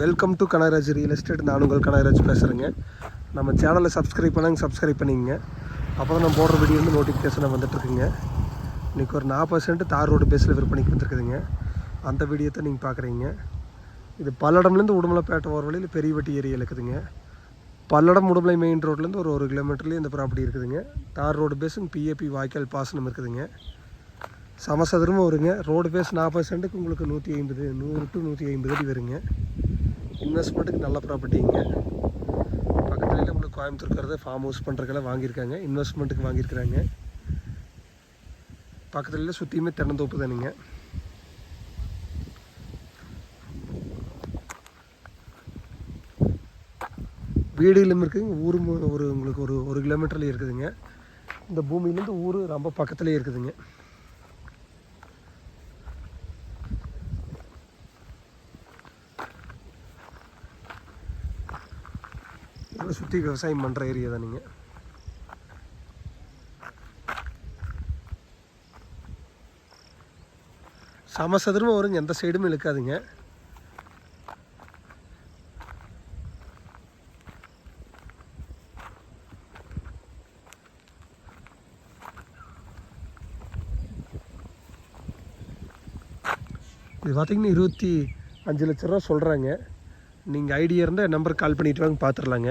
Welcome to Kanagaraj real estate நான் உங்கள் கனகராஜ் பேசுகிறேங்க நம்ம சேனலை சப்ஸ்கிரைப் பண்ணாங்க சப்ஸ்கிரைப் பண்ணிங்க. அப்போ தான் நம்ம போடுற வீடியோ வந்து நோட்டிஃபிகேஷன் வந்துட்டுருக்குங்க. இன்றைக்கி ஒரு நாற்பது சென்ட் தார் ரோடு பேஸில் விற்பனைக்கு வந்துருக்குதுங்க. அந்த வீடியோ தான் நீங்கள் பார்க்குறீங்க இது பல்லடம்லேருந்து உடுமலைப்பேட்டை ஓர வழியில் பெரியவட்டி ஏரியா இருக்குதுங்க பல்லடம் உடுமலை மெயின் ரோட்லேருந்து ஒரு ஒரு கிலோமீட்டர்லேயே இந்த ப்ராப்பர்ட்டி இருக்குதுங்க. தார் ரோடு பேஸுங்க பிஏபி வாய்க்கால் பாசனம் இருக்குதுங்க. சமசதுரமும் வருங்க. ரோடு பேஸ் நாற்பது சென்ட்டுக்கு உங்களுக்கு நூற்றி ஐம்பது நூறு டு நூற்றி ஐம்பது அடி வருங்க. இன்வெஸ்ட்மெண்ட்டுக்கு நல்ல ப்ராப்பர்ட்டிங்க பக்கத்துலேயே உங்களுக்கு கோயம்புத்தூர் இருக்கிறத ஃபார்ம் ஹவுஸ் பண்ணுறதுக்கெல்லாம் வாங்கியிருக்காங்க. இன்வெஸ்ட்மெண்ட்டுக்கு வாங்கியிருக்கிறாங்க. பக்கத்துலேயே சுற்றியுமே தென்னந்தோப்பு தானுங்க. வீடுகளும் இருக்குதுங்க ஊரும் ஒரு உங்களுக்கு ஒரு ஒரு கிலோமீட்டர்லேயே இருக்குதுங்க. இந்த பூமியிலேருந்து ஊர் ரொம்ப பக்கத்துலேயே இருக்குதுங்க. நல்லா சுற்றி விவசாயம் பண்ணுற ஏரியா தான் நீங்கள் சமசதுரமாக வருங்க எந்த சைடும் இழுக்காதுங்க. இது பார்த்தீங்கன்னா இருபத்தி அஞ்சு லட்ச ரூபா சொல்கிறாங்க நீங்கள் ஐடியா இருந்தால் நம்பருக்கு கால் பண்ணிட்டு வாங்க பார்த்துடலாங்க